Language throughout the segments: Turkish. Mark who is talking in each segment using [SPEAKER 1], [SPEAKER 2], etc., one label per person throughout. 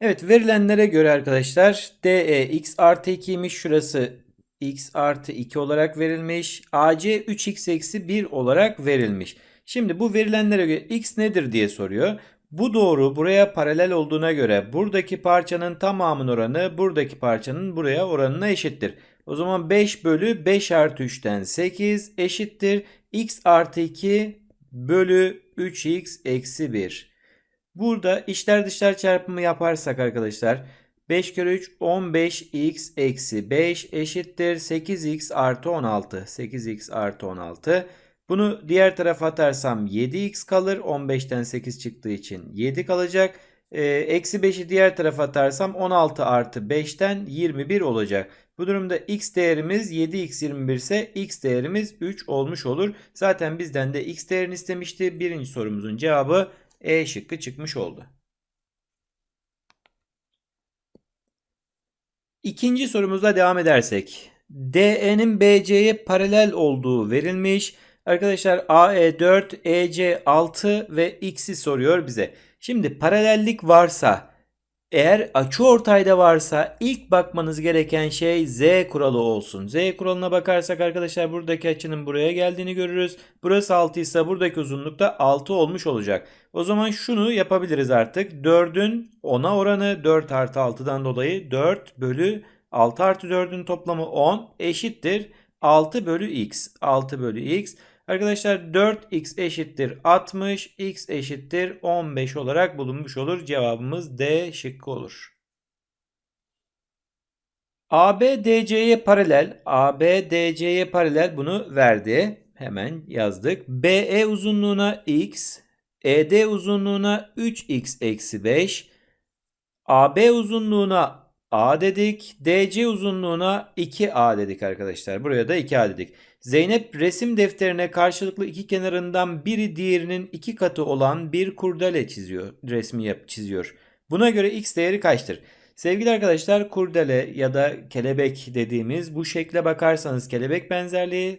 [SPEAKER 1] Evet verilenlere göre arkadaşlar DE x artı 2'ymiş. Şurası x artı 2 olarak verilmiş. AC 3x eksi 1 olarak verilmiş. Şimdi bu verilenlere göre x nedir diye soruyor. Bu doğru buraya paralel olduğuna göre buradaki parçanın tamamının oranı buradaki parçanın buraya oranına eşittir. O zaman 5 bölü 5 artı 3'ten 8 eşittir. x artı 2 bölü 3x eksi 1. Burada içler dışlar çarpımı yaparsak arkadaşlar 5 kere 3 15x eksi 5 eşittir 8x artı 16. 8x artı 16. Bunu diğer tarafa atarsam 7x kalır. 15'ten 8 çıktığı için 7 kalacak. Ee, eksi 5'i diğer tarafa atarsam 16 artı 5'ten 21 olacak. Bu durumda x değerimiz 7x 21 ise x değerimiz 3 olmuş olur. Zaten bizden de x değerini istemişti. Birinci sorumuzun cevabı E şıkkı çıkmış oldu. İkinci sorumuzla devam edersek. DE'nin BC'ye paralel olduğu verilmiş. Arkadaşlar AE 4, EC 6 ve X'i soruyor bize. Şimdi paralellik varsa eğer açı ortayda varsa ilk bakmanız gereken şey Z kuralı olsun. Z kuralına bakarsak arkadaşlar buradaki açının buraya geldiğini görürüz. Burası 6 ise buradaki uzunluk da 6 olmuş olacak. O zaman şunu yapabiliriz artık. 4'ün 10'a oranı 4 artı 6'dan dolayı 4 bölü 6 artı 4'ün toplamı 10 eşittir 6 bölü x. 6 bölü x. Arkadaşlar 4x eşittir 60, x eşittir 15 olarak bulunmuş olur. Cevabımız D şıkkı olur. AB DC'ye paralel, AB DC'ye paralel bunu verdi. Hemen yazdık. BE uzunluğuna x, ED uzunluğuna 3x eksi 5, AB uzunluğuna A dedik. DC uzunluğuna 2A dedik arkadaşlar. Buraya da 2A dedik. Zeynep resim defterine karşılıklı iki kenarından biri diğerinin iki katı olan bir kurdele çiziyor. Resmi yap çiziyor. Buna göre x değeri kaçtır? Sevgili arkadaşlar kurdele ya da kelebek dediğimiz bu şekle bakarsanız kelebek benzerliği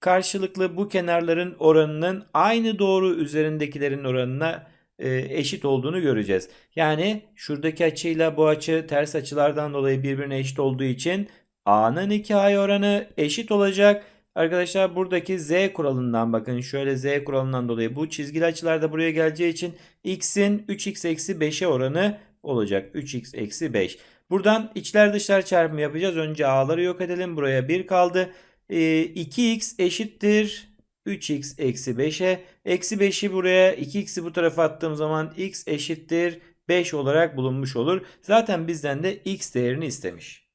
[SPEAKER 1] karşılıklı bu kenarların oranının aynı doğru üzerindekilerin oranına eşit olduğunu göreceğiz. Yani şuradaki açıyla bu açı ters açılardan dolayı birbirine eşit olduğu için A'nın 2A oranı eşit olacak. Arkadaşlar buradaki Z kuralından bakın şöyle Z kuralından dolayı bu çizgili açılar da buraya geleceği için X'in 3X eksi 5'e oranı olacak. 3X eksi 5. Buradan içler dışlar çarpımı yapacağız. Önce A'ları yok edelim. Buraya 1 kaldı. E, 2X eşittir 3x eksi 5'e. Eksi 5'i buraya 2x'i bu tarafa attığım zaman x eşittir 5 olarak bulunmuş olur. Zaten bizden de x değerini istemiş.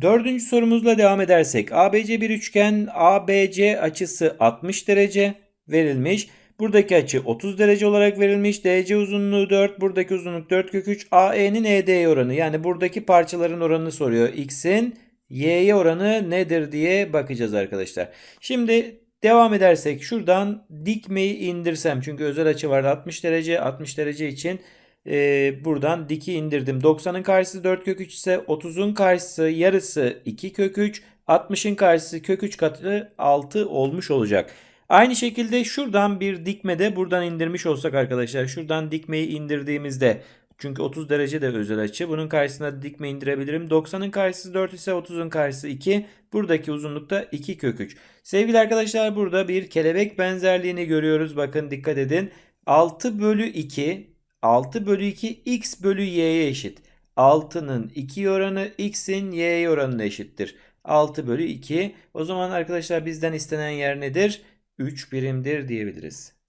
[SPEAKER 1] Dördüncü sorumuzla devam edersek ABC bir üçgen ABC açısı 60 derece verilmiş. Buradaki açı 30 derece olarak verilmiş. DC uzunluğu 4. Buradaki uzunluk 4 kök 3. AE'nin ED'ye oranı yani buradaki parçaların oranını soruyor. X'in y'ye oranı nedir diye bakacağız arkadaşlar. Şimdi devam edersek şuradan dikmeyi indirsem çünkü özel açı var 60 derece 60 derece için e, buradan diki indirdim. 90'ın karşısı 4 kök 3 ise 30'un karşısı yarısı 2 kök 3 60'ın karşısı kök 3 katı 6 olmuş olacak. Aynı şekilde şuradan bir dikme de buradan indirmiş olsak arkadaşlar şuradan dikmeyi indirdiğimizde çünkü 30 derece de özel açı. Bunun karşısına dikme indirebilirim. 90'ın karşısı 4 ise 30'un karşısı 2. Buradaki uzunluk da 2 kök 3. Sevgili arkadaşlar burada bir kelebek benzerliğini görüyoruz. Bakın dikkat edin. 6 bölü 2 6 bölü 2 x bölü y'ye eşit. 6'nın 2 oranı x'in y'ye oranına eşittir. 6 bölü 2. O zaman arkadaşlar bizden istenen yer nedir? 3 birimdir diyebiliriz.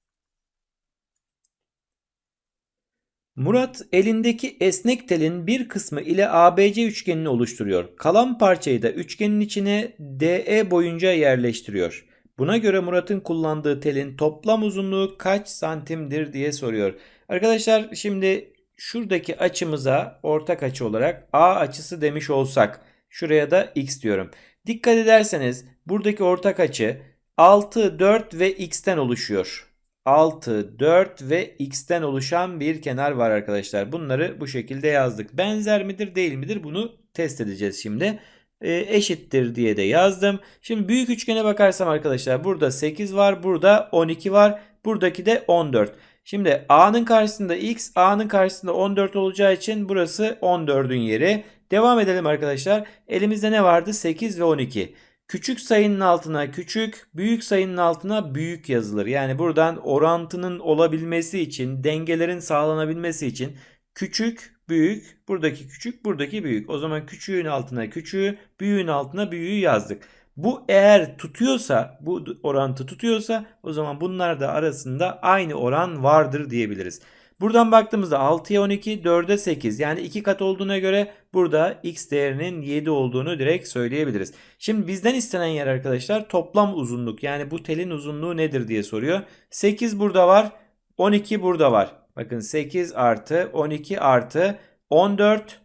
[SPEAKER 1] Murat elindeki esnek telin bir kısmı ile ABC üçgenini oluşturuyor. Kalan parçayı da üçgenin içine DE boyunca yerleştiriyor. Buna göre Murat'ın kullandığı telin toplam uzunluğu kaç santimdir diye soruyor. Arkadaşlar şimdi şuradaki açımıza ortak açı olarak A açısı demiş olsak şuraya da x diyorum. Dikkat ederseniz buradaki ortak açı 6, 4 ve x'ten oluşuyor. 6, 4 ve x'ten oluşan bir kenar var arkadaşlar. Bunları bu şekilde yazdık. Benzer midir değil midir bunu test edeceğiz şimdi. E, eşittir diye de yazdım. Şimdi büyük üçgene bakarsam arkadaşlar burada 8 var. Burada 12 var. Buradaki de 14. Şimdi A'nın karşısında X, A'nın karşısında 14 olacağı için burası 14'ün yeri. Devam edelim arkadaşlar. Elimizde ne vardı? 8 ve 12. Küçük sayının altına küçük, büyük sayının altına büyük yazılır. Yani buradan orantının olabilmesi için, dengelerin sağlanabilmesi için küçük, büyük, buradaki küçük, buradaki büyük. O zaman küçüğün altına küçüğü, büyüğün altına büyüğü yazdık. Bu eğer tutuyorsa, bu orantı tutuyorsa o zaman bunlar da arasında aynı oran vardır diyebiliriz. Buradan baktığımızda 6'ya 12, 4'e 8 yani 2 kat olduğuna göre burada x değerinin 7 olduğunu direkt söyleyebiliriz. Şimdi bizden istenen yer arkadaşlar toplam uzunluk yani bu telin uzunluğu nedir diye soruyor. 8 burada var, 12 burada var. Bakın 8 artı 12 artı 14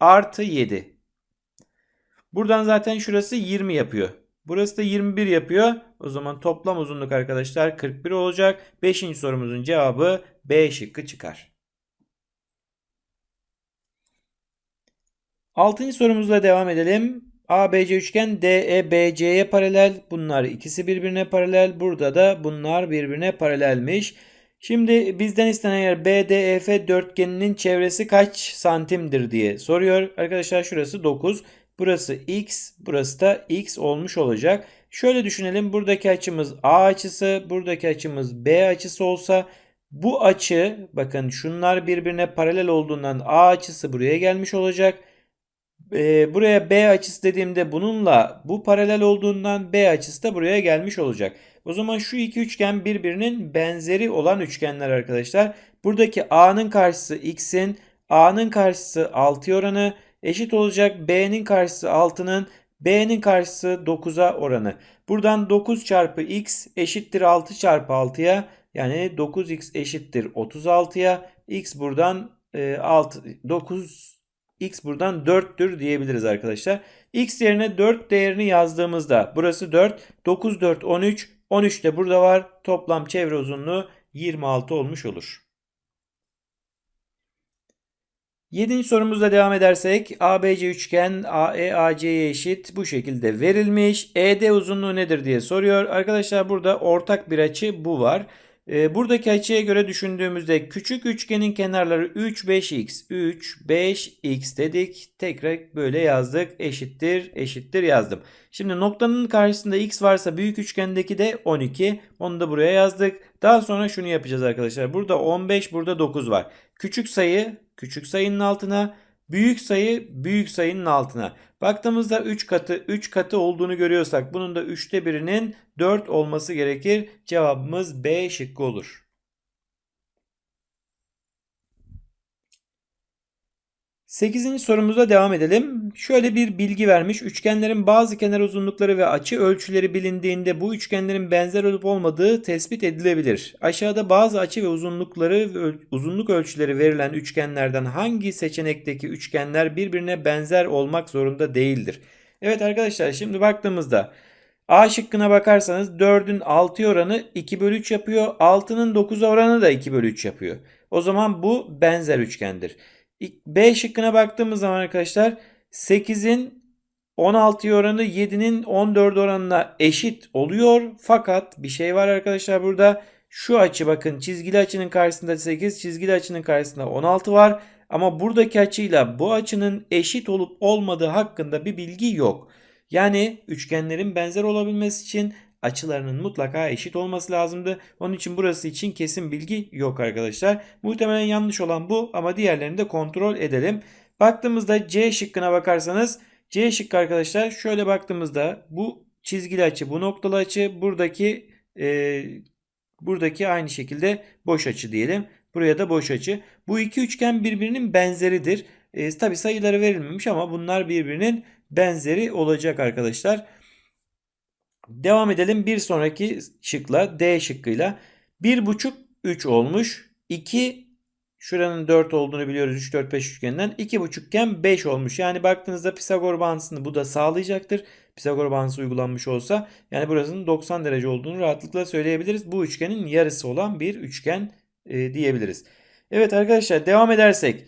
[SPEAKER 1] artı 7. Buradan zaten şurası 20 yapıyor. Burası da 21 yapıyor. O zaman toplam uzunluk arkadaşlar 41 olacak. 5. sorumuzun cevabı B şıkkı çıkar. 6. sorumuzla devam edelim. ABC üçgen DE BC'ye paralel. Bunlar ikisi birbirine paralel. Burada da bunlar birbirine paralelmiş. Şimdi bizden istenen yer BDEF dörtgeninin çevresi kaç santimdir diye soruyor. Arkadaşlar şurası 9. Burası x, burası da x olmuş olacak. Şöyle düşünelim. Buradaki açımız A açısı, buradaki açımız B açısı olsa bu açı bakın şunlar birbirine paralel olduğundan A açısı buraya gelmiş olacak. Ee, buraya B açısı dediğimde bununla bu paralel olduğundan B açısı da buraya gelmiş olacak. O zaman şu iki üçgen birbirinin benzeri olan üçgenler arkadaşlar. Buradaki A'nın karşısı X'in, A'nın karşısı 6 oranı eşit olacak B'nin karşısı 6'nın, B'nin karşısı 9'a oranı. Buradan 9 çarpı X eşittir 6 çarpı 6'ya. Yani 9X eşittir 36'ya. X buradan e, 6, 9 X buradan 4'tür diyebiliriz arkadaşlar. X yerine 4 değerini yazdığımızda burası 4. 9, 4, 13. 13 de burada var. Toplam çevre uzunluğu 26 olmuş olur. 7. sorumuzla devam edersek ABC üçgen AE AC'ye eşit bu şekilde verilmiş. ED uzunluğu nedir diye soruyor. Arkadaşlar burada ortak bir açı bu var. Ee, buradaki açıya göre düşündüğümüzde küçük üçgenin kenarları 3 5x 3 5x dedik. Tekrar böyle yazdık. Eşittir eşittir yazdım. Şimdi noktanın karşısında x varsa büyük üçgendeki de 12. Onu da buraya yazdık. Daha sonra şunu yapacağız arkadaşlar. Burada 15 burada 9 var. Küçük sayı küçük sayının altına büyük sayı büyük sayının altına. Baktığımızda 3 katı 3 katı olduğunu görüyorsak bunun da 3'te birinin 4 olması gerekir. Cevabımız B şıkkı olur. 8. sorumuza devam edelim. Şöyle bir bilgi vermiş. Üçgenlerin bazı kenar uzunlukları ve açı ölçüleri bilindiğinde bu üçgenlerin benzer olup olmadığı tespit edilebilir. Aşağıda bazı açı ve uzunlukları uzunluk ölçüleri verilen üçgenlerden hangi seçenekteki üçgenler birbirine benzer olmak zorunda değildir? Evet arkadaşlar şimdi baktığımızda A şıkkına bakarsanız 4'ün 6 oranı 2 bölü 3 yapıyor. 6'nın 9 oranı da 2 bölü 3 yapıyor. O zaman bu benzer üçgendir. B şıkkına baktığımız zaman arkadaşlar 8'in 16 oranı 7'nin 14 oranına eşit oluyor. Fakat bir şey var arkadaşlar burada. Şu açı bakın çizgili açının karşısında 8, çizgili açının karşısında 16 var. Ama buradaki açıyla bu açının eşit olup olmadığı hakkında bir bilgi yok. Yani üçgenlerin benzer olabilmesi için açılarının mutlaka eşit olması lazımdı. Onun için burası için kesin bilgi yok arkadaşlar. Muhtemelen yanlış olan bu ama diğerlerini de kontrol edelim. Baktığımızda C şıkkına bakarsanız C şıkkı arkadaşlar şöyle baktığımızda bu çizgili açı bu noktalı açı buradaki e, buradaki aynı şekilde boş açı diyelim. Buraya da boş açı. Bu iki üçgen birbirinin benzeridir. E, Tabi sayıları verilmemiş ama bunlar birbirinin benzeri olacak arkadaşlar. Devam edelim bir sonraki şıkla D şıkkıyla. 1,5 3 olmuş. 2 şuranın 4 olduğunu biliyoruz 3 4 5 üçgeninden. 2,5 iken 5 olmuş. Yani baktığınızda Pisagor bağıntısını bu da sağlayacaktır. Pisagor bağıntısı uygulanmış olsa yani burasının 90 derece olduğunu rahatlıkla söyleyebiliriz. Bu üçgenin yarısı olan bir üçgen e, diyebiliriz. Evet arkadaşlar devam edersek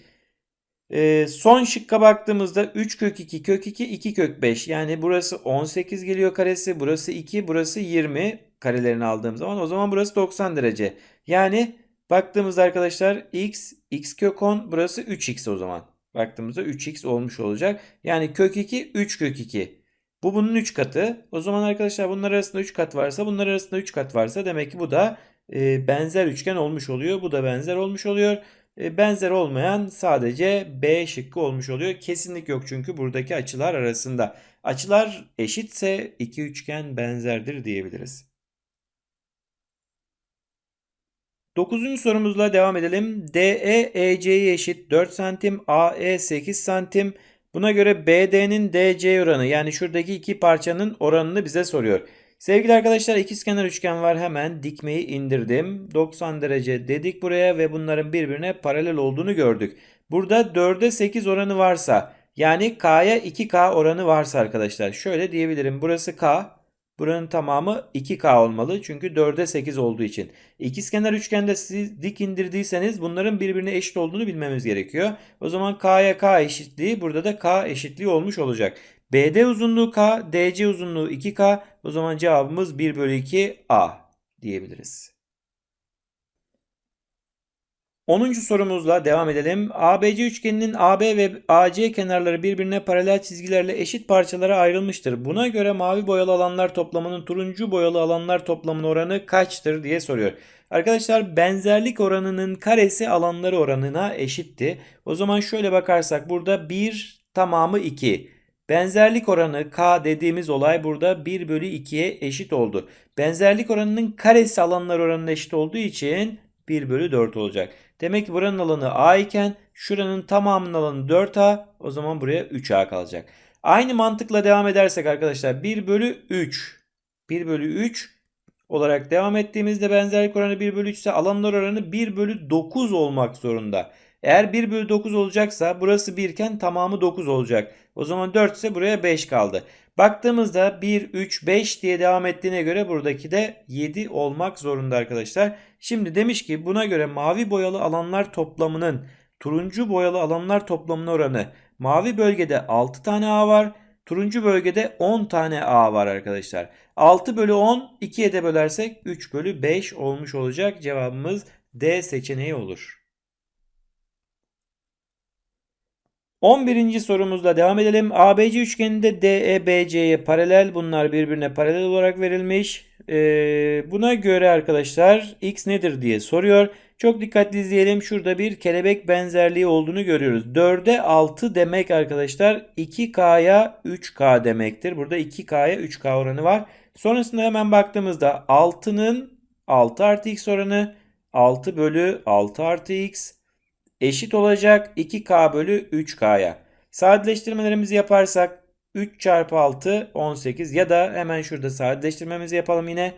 [SPEAKER 1] ee, son şıkka baktığımızda 3 kök 2 kök 2 2 kök 5 yani burası 18 geliyor karesi burası 2 burası 20 karelerini aldığım zaman o zaman burası 90 derece. Yani Baktığımızda arkadaşlar x, x kök 10 burası 3x o zaman. Baktığımızda 3x olmuş olacak. Yani kök 2 3 kök 2. Bu bunun 3 katı. O zaman arkadaşlar bunlar arasında 3 kat varsa bunlar arasında 3 kat varsa demek ki bu da e, benzer üçgen olmuş oluyor. Bu da benzer olmuş oluyor. E, benzer olmayan sadece B şıkkı olmuş oluyor. Kesinlik yok çünkü buradaki açılar arasında. Açılar eşitse iki üçgen benzerdir diyebiliriz. Dokuzuncu sorumuzla devam edelim. DE EC'ye eşit 4 santim, AE 8 santim. Buna göre BD'nin DC oranı yani şuradaki iki parçanın oranını bize soruyor. Sevgili arkadaşlar ikizkenar üçgen var hemen dikmeyi indirdim. 90 derece dedik buraya ve bunların birbirine paralel olduğunu gördük. Burada 4'e 8 oranı varsa yani K'ya 2K oranı varsa arkadaşlar şöyle diyebilirim. Burası K, buranın tamamı 2K olmalı çünkü 4'e 8 olduğu için. İkizkenar üçgende siz dik indirdiyseniz bunların birbirine eşit olduğunu bilmemiz gerekiyor. O zaman K'ya K eşitliği burada da K eşitliği olmuş olacak. BD uzunluğu K, DC uzunluğu 2K. O zaman cevabımız 1 bölü 2 A diyebiliriz. 10. sorumuzla devam edelim. ABC üçgeninin AB ve AC kenarları birbirine paralel çizgilerle eşit parçalara ayrılmıştır. Buna göre mavi boyalı alanlar toplamının turuncu boyalı alanlar toplamının oranı kaçtır diye soruyor. Arkadaşlar benzerlik oranının karesi alanları oranına eşitti. O zaman şöyle bakarsak burada 1 tamamı 2. Benzerlik oranı K dediğimiz olay burada 1 bölü 2'ye eşit oldu. Benzerlik oranının karesi alanlar oranına eşit olduğu için 1 bölü 4 olacak. Demek ki buranın alanı A iken şuranın tamamının alanı 4A o zaman buraya 3A kalacak. Aynı mantıkla devam edersek arkadaşlar 1 bölü 3 1 bölü 3 olarak devam ettiğimizde benzerlik oranı 1 bölü 3 ise alanlar oranı 1 bölü 9 olmak zorunda. Eğer 1 bölü 9 olacaksa burası 1 iken tamamı 9 olacak. O zaman 4 ise buraya 5 kaldı. Baktığımızda 1, 3, 5 diye devam ettiğine göre buradaki de 7 olmak zorunda arkadaşlar. Şimdi demiş ki buna göre mavi boyalı alanlar toplamının turuncu boyalı alanlar toplamının oranı. Mavi bölgede 6 tane A var. Turuncu bölgede 10 tane A var arkadaşlar. 6 bölü 10 2'ye de bölersek 3 bölü 5 olmuş olacak. Cevabımız D seçeneği olur. 11. sorumuzla devam edelim. ABC üçgeninde DE BC'ye paralel. Bunlar birbirine paralel olarak verilmiş. Ee, buna göre arkadaşlar x nedir diye soruyor. Çok dikkatli izleyelim. Şurada bir kelebek benzerliği olduğunu görüyoruz. 4'e 6 demek arkadaşlar 2K'ya 3K demektir. Burada 2K'ya 3K oranı var. Sonrasında hemen baktığımızda 6'nın 6 artı x oranı 6 bölü 6 artı x eşit olacak 2K bölü 3K'ya. Sadeleştirmelerimizi yaparsak 3 çarpı 6 18 ya da hemen şurada sadeleştirmemizi yapalım yine.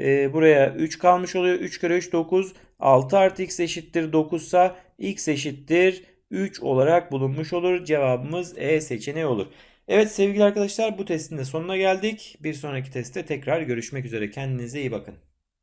[SPEAKER 1] Ee, buraya 3 kalmış oluyor. 3 kere 3 9. 6 artı x eşittir 9 ise x eşittir 3 olarak bulunmuş olur. Cevabımız E seçeneği olur. Evet sevgili arkadaşlar bu testin de sonuna geldik. Bir sonraki testte tekrar görüşmek üzere. Kendinize iyi bakın.